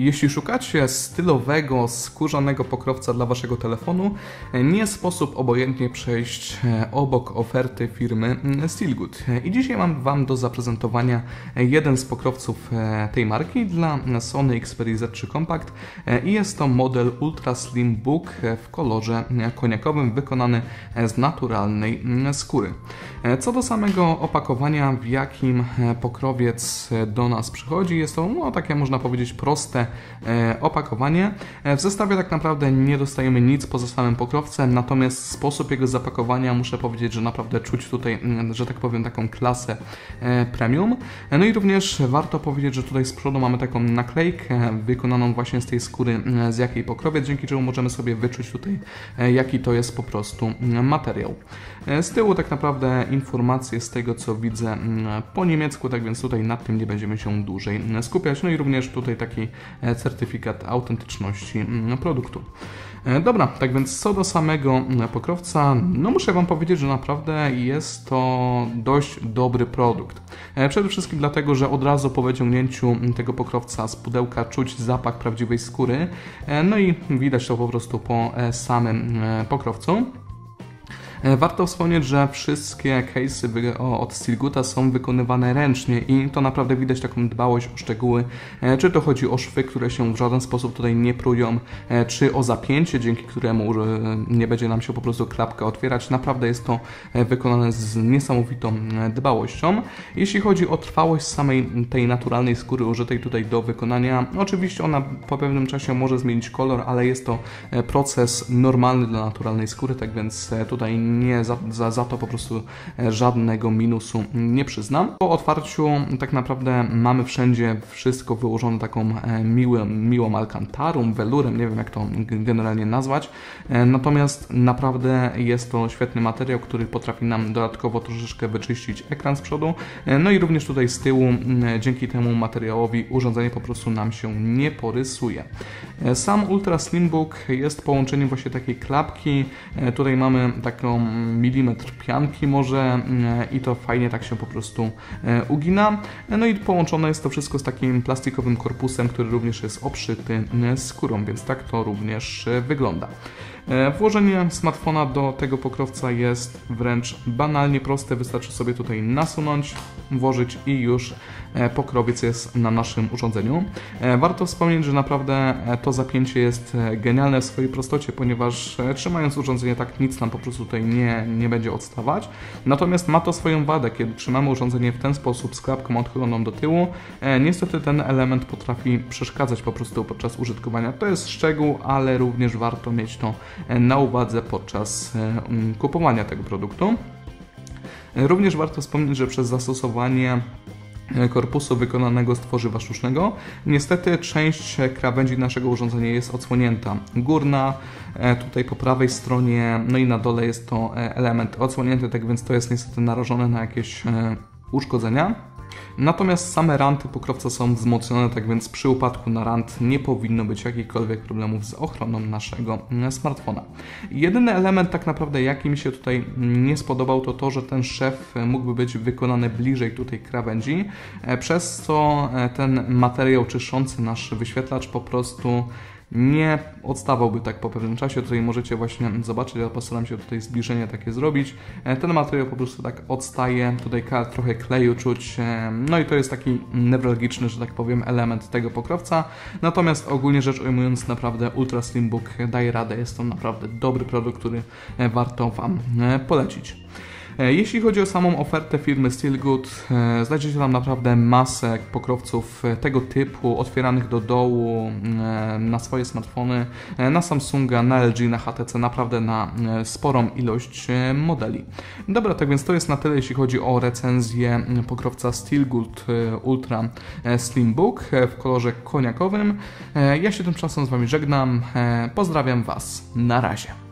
Jeśli szukacie stylowego, skórzanego pokrowca dla Waszego telefonu, nie sposób obojętnie przejść obok oferty firmy Steelgood. I dzisiaj mam Wam do zaprezentowania jeden z pokrowców tej marki dla Sony Xperia Z3 Compact i jest to model Ultra Slim Book w kolorze koniakowym wykonany z naturalnej skóry. Co do samego opakowania, w jakim pokrowiec do nas przychodzi, jest to no, takie można powiedzieć proste opakowanie. W zestawie tak naprawdę nie dostajemy nic poza samym pokrowcem, natomiast sposób jego zapakowania muszę powiedzieć, że naprawdę czuć tutaj, że tak powiem, taką klasę premium. No i również warto powiedzieć, że tutaj z przodu mamy taką naklejkę wykonaną właśnie z tej skóry, z jakiej pokrowiec, dzięki czemu możemy sobie wyczuć tutaj, jaki to jest po prostu materiał. Z tyłu tak naprawdę informacje z tego, co widzę po niemiecku, tak więc tutaj nad tym nie będziemy się dłużej skupiać. No i również tutaj taki certyfikat autentyczności produktu. Dobra, tak więc co do samego pokrowca, no muszę Wam powiedzieć, że naprawdę jest to dość dobry produkt. Przede wszystkim dlatego, że od razu po wyciągnięciu tego pokrowca z pudełka czuć zapach prawdziwej skóry, no i widać to po prostu po samym pokrowcu. E, warto wspomnieć, że wszystkie case'y od Stilguta są wykonywane ręcznie i to naprawdę widać taką dbałość o szczegóły. E, czy to chodzi o szwy, które się w żaden sposób tutaj nie prują, e, czy o zapięcie, dzięki któremu nie będzie nam się po prostu klapka otwierać. Naprawdę jest to wykonane z niesamowitą dbałością. Jeśli chodzi o trwałość samej tej naturalnej skóry użytej tutaj do wykonania, oczywiście ona po pewnym czasie może zmienić kolor, ale jest to proces normalny dla naturalnej skóry, tak więc tutaj nie za, za, za to po prostu e, żadnego minusu nie przyznam. Po otwarciu tak naprawdę mamy wszędzie wszystko wyłożone taką e, miłym, miłą alkantarą, welurem, nie wiem jak to generalnie nazwać. E, natomiast naprawdę jest to świetny materiał, który potrafi nam dodatkowo troszeczkę wyczyścić ekran z przodu. No i również tutaj z tyłu dzięki temu materiałowi urządzenie po prostu nam się nie porysuje. Sam Ultra Slimbook jest połączeniem właśnie takiej klapki. Tutaj mamy taką milimetr pianki może mm, i to fajnie tak się po prostu e, ugina. No i połączone jest to wszystko z takim plastikowym korpusem, który również jest obszyty e, skórą, więc tak to również e, wygląda. Włożenie smartfona do tego pokrowca jest wręcz banalnie proste, wystarczy sobie tutaj nasunąć, włożyć i już pokrowiec jest na naszym urządzeniu. Warto wspomnieć, że naprawdę to zapięcie jest genialne w swojej prostocie, ponieważ trzymając urządzenie tak nic nam po prostu tutaj nie, nie będzie odstawać. Natomiast ma to swoją wadę, kiedy trzymamy urządzenie w ten sposób z klapką odchyloną do tyłu. E, niestety ten element potrafi przeszkadzać po prostu podczas użytkowania. To jest szczegół, ale również warto mieć to e, na uwadze podczas e, kupowania tego produktu. Również warto wspomnieć, że przez zastosowanie korpusu wykonanego z tworzywa sztucznego. Niestety część krawędzi naszego urządzenia jest odsłonięta. Górna, e, tutaj po prawej stronie, no i na dole jest to e, element odsłonięty, tak więc to jest niestety narażone na jakieś e, uszkodzenia. Natomiast same ranty pokrowca są wzmocnione, tak więc przy upadku na rant nie powinno być jakichkolwiek problemów z ochroną naszego mm, smartfona. Jedyny element tak naprawdę jaki mi się tutaj nie spodobał to to, że ten szef mógłby być wykonany bliżej tutaj krawędzi, e, przez co e, ten materiał czyszczący nasz wyświetlacz po prostu nie odstawałby tak po pewnym czasie. Tutaj możecie właśnie zobaczyć, ja postaram się tutaj zbliżenie takie zrobić. E, ten materiał po prostu tak odstaje, tutaj trochę kleju czuć, e, no i to jest taki newralgiczny, że tak powiem, element tego pokrowca. Natomiast ogólnie rzecz ujmując, naprawdę Ultra Slimbook daje radę, jest to naprawdę dobry produkt, który e, warto Wam polecić. E, jeśli chodzi o samą ofertę firmy Steelgood, e, znajdziecie tam naprawdę masę pokrowców e, tego typu, otwieranych do dołu na swoje smartfony, na Samsunga, na LG, na HTC, naprawdę na sporą ilość modeli. Dobra, tak więc to jest na tyle, jeśli chodzi o recenzję pokrowca Steelgood Ultra Slimbook w kolorze koniakowym. Ja się tymczasem z Wami żegnam. Pozdrawiam Was. Na razie.